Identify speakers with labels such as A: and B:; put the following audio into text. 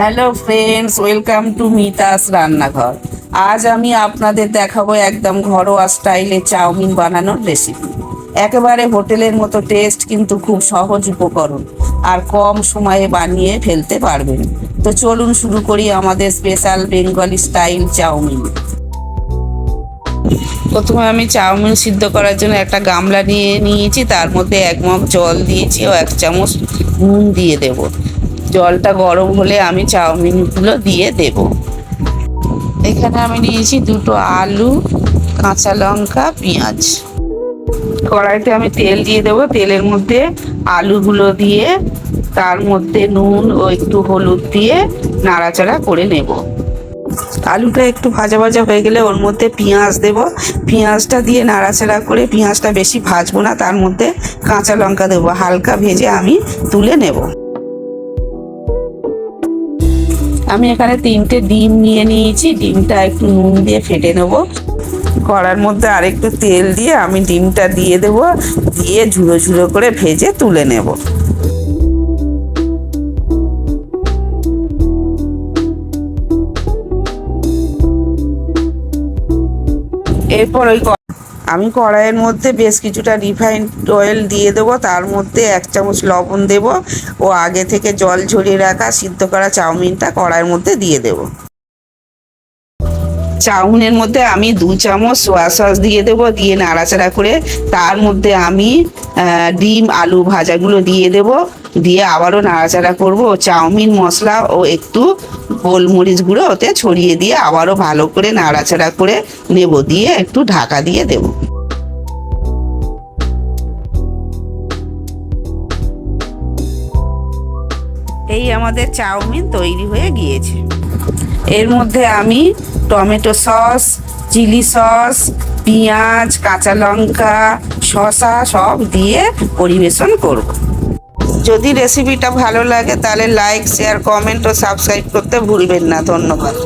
A: Hello friends welcome to Mita's রান্নাঘর। আজ আমি আপনাদের দেখাবো একদম ঘরোয়া স্টাইলে চাউমিন বানানোর রেসিপি একেবারে হোটেলের মতো টেস্ট কিন্তু খুব সহজ উপকরণ। আর কম সময়ে বানিয়ে ফেলতে পারবেন। তো চলুন শুরু করি আমাদের স্পেশাল বেঙ্গলি স্টাইল চাউমিন। প্রথমে আমি চাউমিন সিদ্ধ করার জন্য একটা গামলা নিয়ে নিয়েছি। তার মধ্যে এক মগ জল দিয়েছি ও এক চামচ নুন দিয়ে দেব। জলটা গরম হলে আমি চাউমিনগুলো দিয়ে দেব। এখানে আমি নিয়েছি দুটো আলু, কাঁচা লঙ্কা, পেঁয়াজ। কড়াইতে আমি তেল দিয়ে দেবো। তেলের মধ্যে আলুগুলো দিয়ে তার মধ্যে নুন ও একটু হলুদ দিয়ে নাড়াচাড়া করে নেব। আলুটা একটু ভাজা ভাজা হয়ে গেলে ওর মধ্যে পেঁয়াজ দেব। পেঁয়াজটা দিয়ে নাড়াচাড়া করে পেঁয়াজটা বেশি ভাজবো না, তার মধ্যে কাঁচা লঙ্কা দেবো। হালকা ভেজে আমি তুলে নেব। আমি এখানে তিনটে ডিম নিয়ে নিয়েছি। ডিমটা একটু নুন দিয়ে ফেটে নেব। কড়ার মধ্যে আরেকটু তেল দিয়ে আমি ডিমটা দিয়ে দেব। দিয়ে ঝুড়ো ঝুড়ো করে ভেজে তুলে নেব। এরপর ওই আমি কড়াইয়ের মধ্যে বেশ কিছুটা রিফাইন্ড অয়েল দিয়ে দেবো, তার মধ্যে এক চামচ লবণ দেব, ও আগে থেকে জল ঝরিয়ে রাখা সিদ্ধ করা চাউমিনটা কড়াইয়ের মধ্যে দিয়ে দেবো। চাউমিনের মধ্যে আমি দু চামচ সোয়া সস দিয়ে দেবো, দিয়ে নাড়াচাড়া করে তার মধ্যে আমি ডিম, আলু ভাজাগুলো দিয়ে দেবো। দিয়ে আবারও নাড়াচাড়া করব। চাউমিন, মশলা ও একটু গোলমরিচ গুঁড়ো ওতে ছড়িয়ে দিয়ে আবারও ভালো করে নাড়াচাড়া করে নেব। দিয়ে একটু ঢাকা দিয়ে দেবো। এই আমাদের চাউমিন তৈরি হয়ে গিয়েছে। এর মধ্যে আমি টমেটো সস, চিলি সস, পেঁয়াজ, কাঁচা লঙ্কা, শসা সব দিয়ে পরিবেশন করব। যদি রেসিপিটা ভালো লাগে তাহলে লাইক শেয়ার কমেন্ট ও সাবস্ক্রাইব করতে ভুলবেন না। ধন্যবাদ।